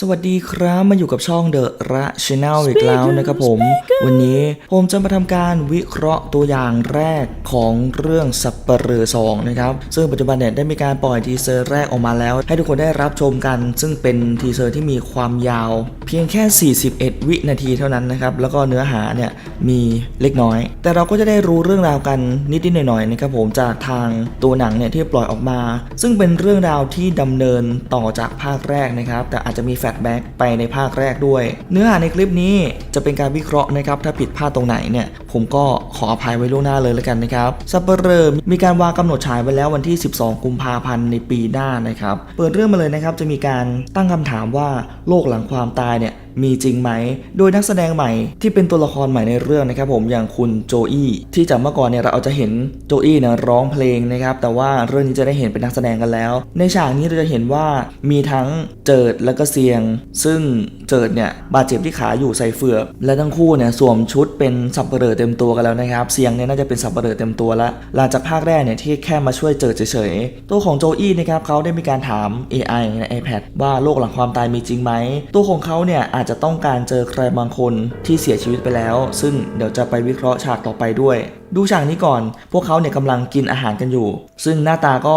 สวัสดีครับมาอยู่กับช่องเดอะระชแนลอีกแล้วนะครับผม วันนี้ผมจะมาทำการวิเคราะห์ตัวอย่างแรกของเรื่องสัปเหร่อสองนะครับ ซึ่งปัจจุบันเนี่ยได้มีการปล่อยทีเซอร์แรกออกมาแล้ว ให้ทุกคนได้รับชมกัน ซึ่งเป็นทีเซอร์ที่มีความยาว เพียงแค่ 41 วินาทีเท่านั้นนะครับ แล้วก็เนื้อหาเนี่ยมีเล็กน้อย แต่เราก็จะได้รู้เรื่องราวกันนิดๆหน่อยๆนะครับผมจากทางตัวหนังเนี่ยที่ปล่อยออกมา ซึ่งเป็นเรื่องราวที่ดำเนินต่อจากภาคแรกนะครับ แต่อาจจะมีแฟลชแบ็กไปในภาคแรกด้วย เนื้อหาในคลิปนี้จะเป็นการวิเคราะห์นะครับถ้าผิดพลาดตรงไหนเนี่ย ผมก็ขออภัยไว้ล่วงหน้าเลยแล้วกันนะครับซัปเปอร์เรอมีการวางกำหนดฉายไว้แล้ววันที่ 12 กุมภาพันธ์ในปีหน้านะครับเปิดเรื่องมาเลยนะครับจะมีการตั้งคำถามว่าโลกหลังความตายเนี่ยมีจริงไหม โดยนักแสดงใหม่ที่เป็นตัวละครใหม่ในเรื่องนะครับผมอย่างคุณโจอี้ที่จากเมื่อก่อนเนี่ยเราอาจะเห็นโจอี้เนี่ยร้องเพลงนะครับแต่ว่าเรื่องนี้จะได้เห็นเป็นนักแสดงกันแล้ว ในฉากนี้เราจะเห็นว่ามีทั้งเจิดและก็เซียง ซึ่งเจิดเนี่ยบาดเจ็บที่ขาอยู่ใส่เฟือกและทั้งคู่เนี่ยสวมชุดเป็นสับเปลือเต็็มตัวกันแล้วนะครับเซียงเนี่ยน่าจะเป็นสับเปลือเต็มตัวแล้วหลังจากภาคแรกเนี่ยที่แค่มาช่วยเจิดเฉยๆ ตัวของโจอี้นะครับเขาได้มีการถาม AI ใน iPad ว่าโลกหลังความตายมีจริงไหม ตัวของเขาเนี่ยอาจจะต้องการเจอใครบางคนที่เสียชีวิตไปแล้ว ซึ่งเดี๋ยวจะไปวิเคราะห์ฉากต่อไปด้วย ดูฉากนี้ก่อน พวกเขาเนี่ยกำลังกินอาหารกันอยู่ ซึ่งหน้าตาก็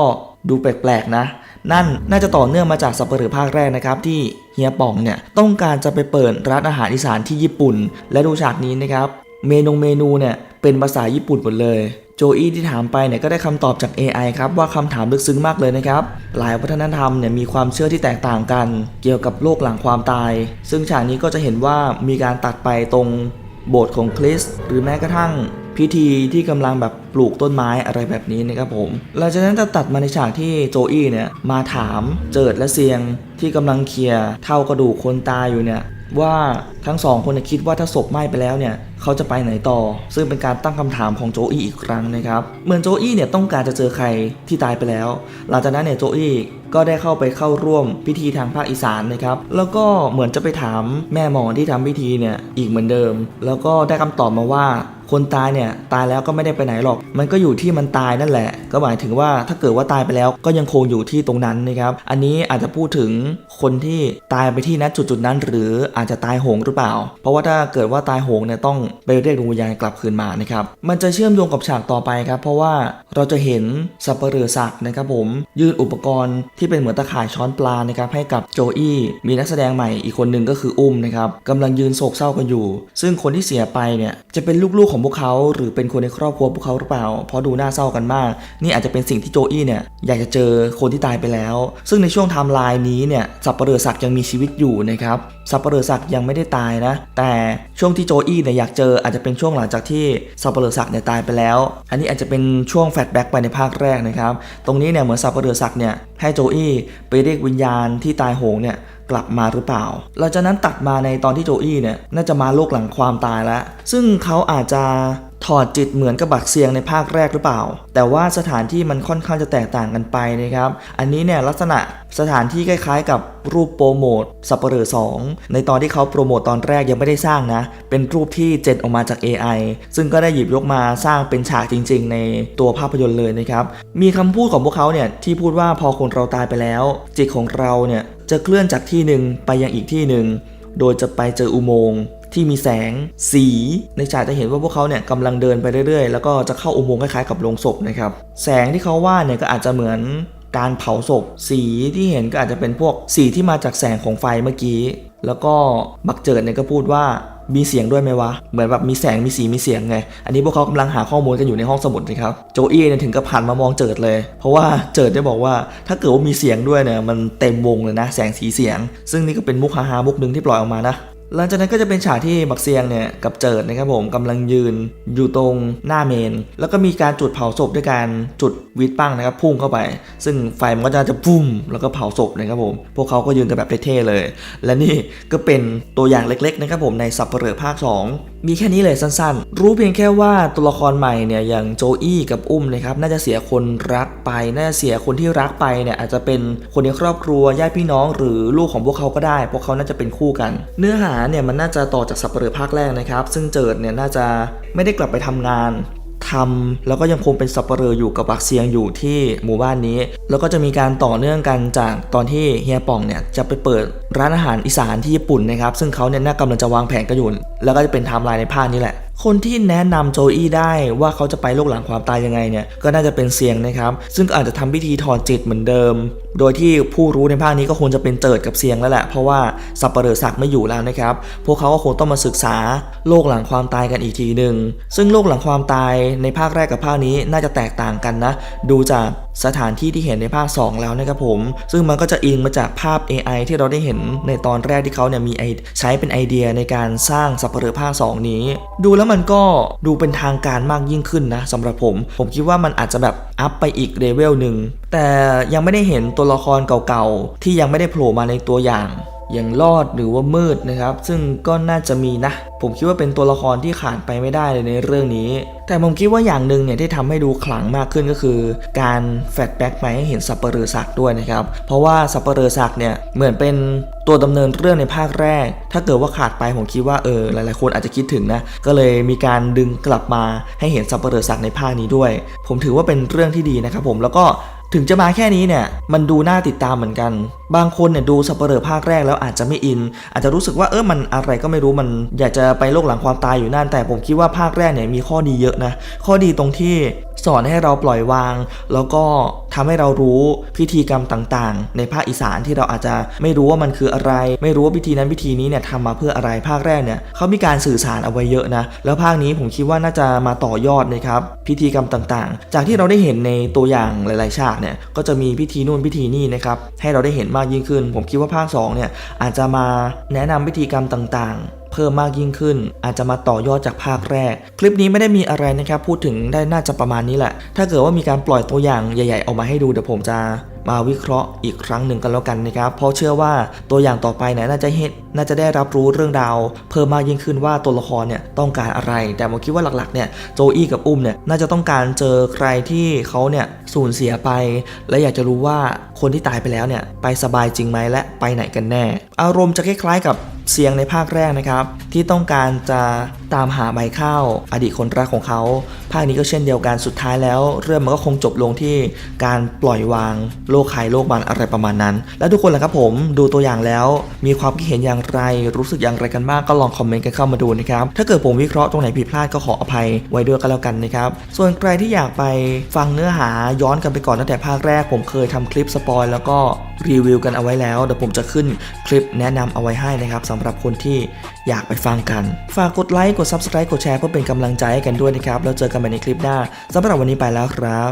ดูแปลกๆนะ นั่นน่าจะต่อเนื่องมาจากสัปเหร่อภาคแรกนะครับที่เฮียป่องเนี่ยต้องการจะไปเปิดร้านอาหารอีสานที่ญี่ปุ่น และดูฉากนี้นะครับ เมนูเมนูเนี่ยเป็นภาษาญี่ปุ่นหมดเลยโจอี้ที่ถามไปเนี่ยก็ได้คำตอบจาก AI ครับว่าคำถามลึกซึ้งมากเลยนะครับ หลายวัฒนธรรมเนี่ยมีความเชื่อที่แตกต่างกัน เกี่ยวกับโลกหลังความตาย ซึ่งฉากนี้ก็จะเห็นว่ามีการตัดไปตรงโบสถ์ของคริสหรือแม้กระทั่งพิธีที่กำลังแบบปลูกต้นไม้อะไรแบบนี้นะครับผมหลังจากนั้นจะตัดมาในฉากที่โจอี้เนี่ยมาถามเจิดและเซียงที่กำลังเคลียร์เท่ากระดูกคนตายอยู่เนี่ย ว่าทั้งสองคนคิดว่าถ้าศพไหม้ไปแล้วเนี่ยเขาจะไปไหนต่อ ซึ่งเป็นการตั้งคำถามของโจอี้อีกครั้งนะครับ เหมือนโจอี้เนี่ยต้องการจะเจอใครที่ตายไปแล้ว หลังจากนั้นเนี่ยโจอี้ก็ได้เข้าไปเข้าร่วมพิธีทางภาคอีสานนะครับ แล้วก็เหมือนจะไปถามแม่หมอที่ทำพิธีเนี่ยอีกเหมือนเดิม แล้วก็ได้คำตอบมาว่า คนตายเนี่ยตายแล้วก็ไม่ได้ไปไหนหรอก มันก็อยู่ที่มันตายนั่นแหละ ก็หมายถึงว่าถ้าเกิดว่าตายไปแล้วก็ยังคงอยู่ที่ตรงนั้นนะครับ อันนี้อาจจะพูดถึงคนที่ตายไปที่ณจุดจุดๆนั้น หรืออาจจะตายโหงหรือเปล่า เพราะว่าถ้าเกิดว่าตายโหงเนี่ยต้องไปเรียกดวงวิญญาณกลับคืนมานะครับ มันจะเชื่อมโยงกับฉากต่อไปครับเพราะว่าเราจะเห็นสับเปลือศักดิ์นะครับผมยื่นอุปกรณ์ที่เป็นเหมือนตะข่ายช้อนปลานะครับให้กับโจอี้มีนักแสดงใหม่อีกคนหนึ่งก็คืออุ้มนะครับกำลังยืนโศกเศร้ากันอยู่ ซึ่งคนที่เสียไปเนี่ยจะเป็นลูกๆของพวกเขาหรือเป็นคนในครอบครัวพวกเขาหรือเปล่า เพราะดูน่าเศร้ากันมาก นี่อาจจะเป็นสิ่งที่โจอี้เนี่ยอยากจะเจอคนที่ตายไปแล้ว ซึ่งในช่วงไทม์ไลน์นี้เนี่ยสับเปลือศักยังมีชีวิตอยู่นะครับสับเปลือศักยังไม่ได้ตายนะ แต่ช่วงที่โจอี้เนี่ยอยากเจออาจจะเป็นช่วงหลังจากที่สับเปลือศักเนี่ยตายไปแล้ว อันนี้อาจจะเป็นช่วงแฟลชแบ็กไปในภาคแรกนะครับ ตรงนี้เนี่ยเหมือนสับเปลือศักเนี่ยให้โจอี้ไปเรียกวิญญาณที่ตายโหงเนี่ย กลับมาหรือเปล่า หลังจากนั้นตัดมาในตอนที่โจอี้เนี่ยน่าจะมาโลกหลังความตายแล้ว ซึ่งเขาอาจจะ ถอดจิตเหมือนกับบักเซียงในภาคแรกหรือเปล่า แต่ว่าสถานที่มันค่อนข้างจะแตกต่างกันไปนะครับ อันนี้เนี่ยลักษณะสถานที่คล้ายๆ กับรูปโปรโมทสัปเหร่อสองในตอนที่เขาโปรโมทตอนแรกยังไม่ได้สร้างนะ เป็นรูปที่เจนออกมาจาก AI ซึ่งก็ได้หยิบยกมาสร้างเป็นฉากจริง ๆ ในตัวภาพยนตร์เลยนะครับ มีคำพูดของพวกเขาเนี่ยที่พูดว่าพอคนเราตายไปแล้ว จิตของเราเนี่ยจะเคลื่อนจากที่หนึ่งไปยังอีกที่หนึ่งโดยจะไปเจออุโมงค์ ที่มีแสงสีในฉากจะเห็นว่าพวกเขาเนี่ยกำลังเดินไปเรื่อยๆ แล้วก็จะเข้าอุโมงค์คล้ายๆกับโลงศพนะครับแสงที่เขาว่าเนี่ยก็อาจจะเหมือนการเผาศพ สีที่เห็นก็อาจจะเป็นพวกสีที่มาจากแสงของไฟเมื่อกี้ แล้วก็บักเจิดเนี่ยก็พูดว่ามีเสียงด้วยไหมวะ เหมือนแบบมีแสงมีสีมีเสียงไง อันนี้พวกเขากำลังหาข้อมูลกันอยู่ในห้องสมุดนะครับ โจอี้เนี่ยถึงกับหันมามองเจิดเลย เพราะว่าเจิดได้บอกว่าถ้าเกิดว่ามีเสียงด้วยเนี่ยมันเต็มวงเลยนะ แสงสีเสียง ซึ่งนี่ก็เป็นมุกฮาๆมุกหนึ่งที่ปล่อยออกมานะ หลังจากนั้นก็จะเป็นฉากที่บักเซียงเนี่ยกับเจิดนะครับผมกำลังยืนอยู่ตรงหน้าเมน แล้วก็มีการจุดเผาศพด้วยการจุดวิดปั้งนะครับพุ่งเข้าไป ซึ่งไฟมันก็จะจะพุ่มแล้วก็เผาศพนะครับผมพวกเขาก็ยืนกันแบบเท่ๆเลย และนี่ก็เป็นตัวอย่างเล็กๆนะครับผมในสับเปลือภาค 2มีแค่นี้เลยสั้นๆ รู้เพียงแค่ว่าตัวละครใหม่เนี่ยอย่างโจอี้กับอุ้มนะครับน่าจะเสียคนรักไป น่าจะเสียคนที่รักไปเนี่ยอาจจะเป็นคนในครอบครัวญาติพี่น้อง หรือลูกของพวกเขาก็ได้ พวกเขาน่าจะเป็นคู่กัน เนื้อหาเนี่ยมันน่าจะต่อจากสับเปลือภาคแรกนะครับ ซึ่งเจิดเนี่ยน่าจะไม่ได้กลับไปทำงาน ทำแล้วก็ยังคงเป็นสับเปลออยู่กับบักเซียงอยู่ที่หมู่บ้านนี้ แล้วก็จะมีการต่อเนื่องกันจากตอนที่เฮียป่องเนี่ยจะไปเปิดร้านอาหารอีสานที่ญี่ปุ่นนะครับซึ่งเขาเนี่ยน่ากำลังจะวางแผนกันอยู่แล้วก็จะเป็นไทม์ไลน์ในภาคนี้แหละ คนที่แนะนำโจอี้ได้ว่าเขาจะไปโลกหลังความตายยังไงเนี่ยก็น่าจะเป็นเซียงนะครับ ซึ่งก็อาจจะทำพิธีถอดจิตเหมือนเดิม โดยที่ผู้รู้ในภาคนี้ก็คงจะเป็นเจิดกับเซียงแล้วแหละ เพราะว่าสับปเปลือศักไม่อยู่แล้วนะครับ พวกเขาก็คงต้องมาศึกษาโลกหลังความตายกันอีกทีหนึ่งซึ่งโลกหลังความตายในภาคแรกกับภาคนี้น่าจะแตกต่างกันนะ ดูจากสถานที่ที่เห็นในภาค 2 แล้วนะครับผม ซึ่งมันก็จะอิงมาจากภาพ AI ที่เราได้เห็นในตอนแรกที่เขาเนี่ยมีไอใช้เป็นไอเดียในการสร้างสับปเหร่อภาค 2 นี้ ดูแล้วมันก็ดูเป็นทางการมากยิ่งขึ้นนะสำหรับผม ผมคิดว่ามันอาจจะแบบอัพไปอีกเลเวลหนึ่งแต่ยังไม่ได้เห็นตัวละครเก่าๆ ที่ยังไม่ได้โผล่มาในตัวอย่าง อย่างรอดหรือว่ามืดนะครับ ซึ่งก็น่าจะมีนะ ผมคิดว่าเป็นตัวละครที่ขาดไปไม่ได้เลยในเรื่องนี้ แต่ผมคิดว่าอย่างหนึ่งเนี่ยที่ทำให้ดูขลังมากขึ้นก็คือ การแฟลชแบ็กไปให้เห็นสัปเหร่อศักด้วยนะครับ เพราะว่าสัปเหร่อศักเนี่ยเหมือนเป็นตัวดำเนินเรื่องในภาคแรก ถ้าเกิดว่าขาดไปผมคิดว่าเออหลายๆ คนอาจจะคิดถึงนะ ก็เลยมีการดึงกลับมาให้เห็นสัปเหร่อศักในภาคนี้ด้วย ผมถือว่าเป็นเรื่องที่ดีนะครับผมแล้วก็ ถึงจะมาแค่นี้เนี่ยมันดูน่าติดตามเหมือนกัน บางคนเนี่ยดูสัปเหร่อภาคแรกแล้วอาจจะไม่อิน อาจจะรู้สึกว่าเออมันอะไรก็ไม่รู้มัน อยากจะไปโลกหลังความตายอยู่นั่นแต่ผมคิดว่าภาคแรกเนี่ยมีข้อดีเยอะนะข้อดีตรงที่ สอนให้เราปล่อยวาง แล้วก็ทำให้เรารู้พิธีกรรมต่างๆ ในภาคอีสานที่เราอาจจะไม่รู้ว่ามันคืออะไร ไม่รู้ว่าพิธีนั้นพิธีนี้เนี่ยทำมาเพื่ออะไรภาคแรกเนี่ยเขามีการสื่อสารเอาไว้เยอะนะแล้วภาคนี้ผมคิดว่าน่าจะมาต่อยอดนะครับพิธีกรรมต่างๆ จากที่เราได้เห็นในตัวอย่างหลาย ๆ ฉากเนี่ยก็จะมีพิธีนู่นพิธีนี่นะครับให้เราได้เห็นมากยิ่งขึ้น ผมคิดว่าภาค2เนี่ยอาจจะมาแนะนำพิธีกรรมต่างๆ เพิ่มมากยิ่งขึ้น อาจจะมาต่อยอดจากภาคแรก คลิปนี้ไม่ได้มีอะไรนะครับพูดถึงได้น่าจะประมาณนี้แหละ ถ้าเกิดว่ามีการปล่อยตัวอย่างใหญ่ ๆ ออกมาให้ดูเดี๋ยวผมจะมาวิเคราะห์อีกครั้งหนึ่งกันแล้วกันนะครับ เพราะเชื่อว่าตัวอย่างต่อไปเนี่ยน่าจะเห็นน่าจะได้รับรู้เรื่องราว เพิ่มมากยิ่งขึ้นว่าตัวละครเนี่ยต้องการอะไร แต่ผมคิดว่าหลักๆเนี่ยโจอี้กับอุ้มเนี่ยน่าจะต้องการเจอใครที่เขาเนี่ยสูญเสียไป และอยากจะรู้ว่าคนที่ตายไปแล้วเนี่ยไปสบายจริงไหมและไปไหนกันแน่ อารมณ์จะคล้ายๆกับ เสียงในภาคแรกนะครับ ที่ต้องการจะตามหาใบข้าวอดีตคนรักของเขาภาคนี้ก็เช่นเดียวกันสุดท้ายแล้ว เรื่องมันก็คงจบลงที่การปล่อยวางโลกใครโลกมันอะไรประมาณนั้น และทุกคนล่ะครับผมดูตัวอย่างแล้ว มีความคิดเห็นอย่างไรรู้สึกอย่างไรกันบ้างก็ลองคอมเมนต์กันเข้ามาดูนะครับถ้าเกิดผมวิเคราะห์ตรงไหนผิดพลาดก็ขออภัยไว้ด้วยกันแล้วกันนะครับส่วนใครที่อยากไปฟังเนื้อหาย้อนกันไปก่อนตั้งแต่ภาคแรก ผมเคยทำคลิปสปอยแล้วก็รีวิวกันเอาไว้แล้วเดี๋ยวผมจะขึ้นคลิปแนะนำเอาไว้ให้นะครับสำหรับคนที่อยากไปฟังกัน ฝากกดไลค์กด Subscribe กดแชร์เพื่อเป็นกำลังใจให้กันด้วยนะครับแล้วเจอกันใหม่ในคลิปหน้าสำหรับวันนี้ไปแล้วครับ